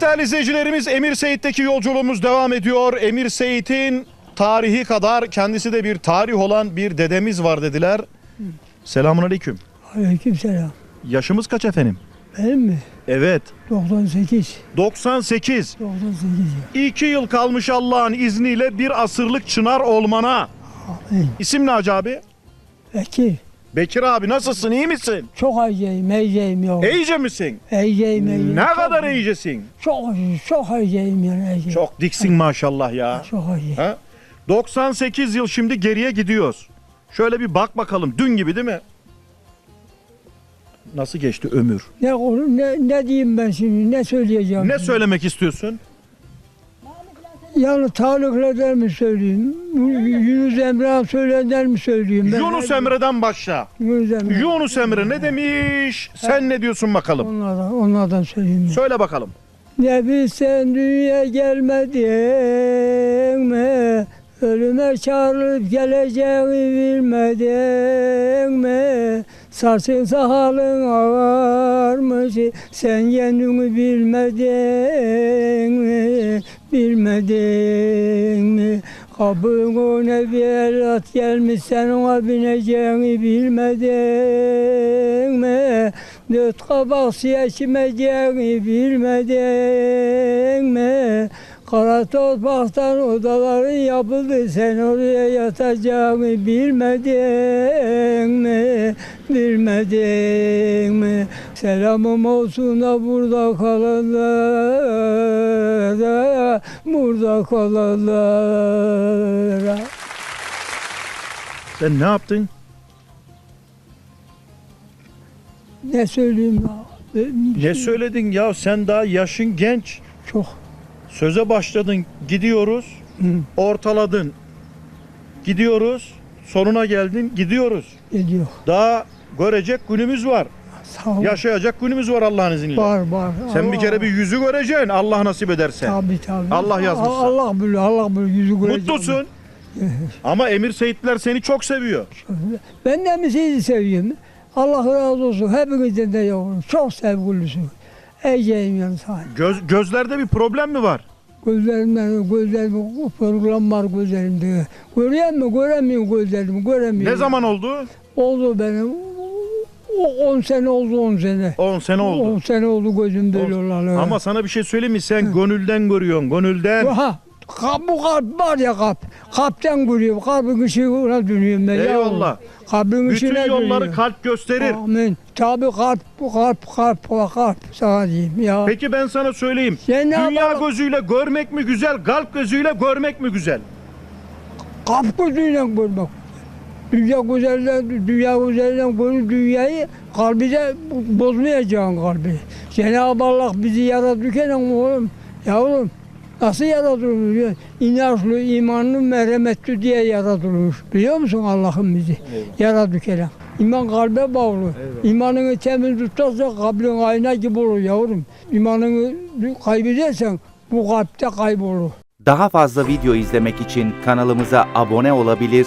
Evet değerli izleyicilerimiz Emir Seyit'teki yolculuğumuz devam ediyor. Emir Seyit'in tarihi kadar kendisi de bir tarih olan bir dedemiz var dediler. Selamun aleyküm. Aleykümselam. Yaşımız kaç efendim? Benim mi? Evet 98. 98. 98 ya. 2 yıl kalmış Allah'ın izniyle bir asırlık çınar olmana. Amin. İsim ne Hacı abi? Bekir. Bekir abi nasılsın iyi misin? Çok iyiyim, iyiyim yok. İyice misin? İyiyim, iyiyim. Ne kadar iyi. iyicesin? Çok iyi, çok iyiyim yani. iyiyim. Çok diksin maşallah ya. Çok iyi. Ha? 98 yıl şimdi geriye gidiyoruz. Şöyle bir bak bakalım. Dün gibi değil mi? Nasıl geçti ömür? Ne ne, ne diyeyim ben şimdi, ne söyleyeceğim? Ne söylemek istiyorsun? Yani tarihlerden mi söyleyeyim? Yunus Emre'nin söylediğinden mi söyleyeyim? Ben Yunus Emre'den başla. Yunus Emre. Yunus Emre ne demiş? Sen ne diyorsun bakalım? Onlardan, onlardan söyleyeyim. ben. Söyle bakalım. Ne bilsen dünya gelmedin mi? Ölüme çağırıp geleceğini bilmedin mi? Sarsın sakalın ağarmış, sen kendini bilmedin mi? Bilmedin mi? Önüne bir el at gelmiş, sen ona bineceğini bilmedin mi? Dört kabak seçmeyeceğini bilmedin mi? Kara topraktan odaların yapıldı sen oraya yatacağını bilmedin mi? Bilmedin mi? Selamım olsun da burada kalanlara, burada kalanlara. Sen ne yaptın? Ne söyleyeyim ya? Ne söyledin ya? Sen daha yaşın genç. Çok. Söze başladın. Gidiyoruz. Hı, Ortaladın. Gidiyoruz. Sonuna geldin. Gidiyoruz. Gidiyor. Daha görecek günümüz var. Sağ ol. Yaşayacak günümüz var Allah'ın izniyle. Var var. Sen bir Allah- kere bir yüzü göreceksin. Allah nasip ederse. Tabii tabii. Allah yazmışsa. Allah biliyor, Allah biliyor. Yüzü göreceğim. Mutlusun. Ama Emir Seyitler seni çok seviyor. Ben de mi sizi seviyorum? Allah razı olsun. Hepinizden de yavrum. Çok sevgilisin. Eceğim yani sana. Göz, gözlerde bir problem mi var? Gözlerimden, gözlerim, program var gözlerimde. Görüyor musun? Göremiyorum gözlerimi, göremiyorum. Ne zaman oldu? Oldu benim. O 10 sene oldu 10 sene. 10 sene 10 oldu. sene oldu gözüm böyle olalı. Ama sana bir şey söyleyeyim mi? Sen gönülden görüyorsun. Gönülden. Ha, kap, bu kalp var ya kalp. Kalpten görüyorum. Kalbin ışığına dönüyorum ben. Eyvallah. Kalbin Bütün ışığına yolları dönüyorum. kalp gösterir. Amin. Tabi kalp, bu kalp, kalp, kalp, kalp sana diyeyim ya. Peki ben sana söyleyeyim. Sen ne Dünya yapalım? gözüyle görmek mi güzel, kalp gözüyle görmek mi güzel? Kalp gözüyle görmek. Dünya güzelden, dünya güzelden görüp dünyayı kalbi de bozmayacaksın kalbi. Cenab-ı Allah bizi yaratırken oğlum, yavrum nasıl musun? İnançlı, imanlı, merhametli diye yaratılmış. Biliyor musun Allah'ım bizi yaratırken? İman kalbe bağlı. İmanını temiz tutarsa kalbin ayna gibi olur yavrum. İmanını kaybedersen bu kalpte kaybolur. Daha fazla video izlemek için kanalımıza abone olabilir,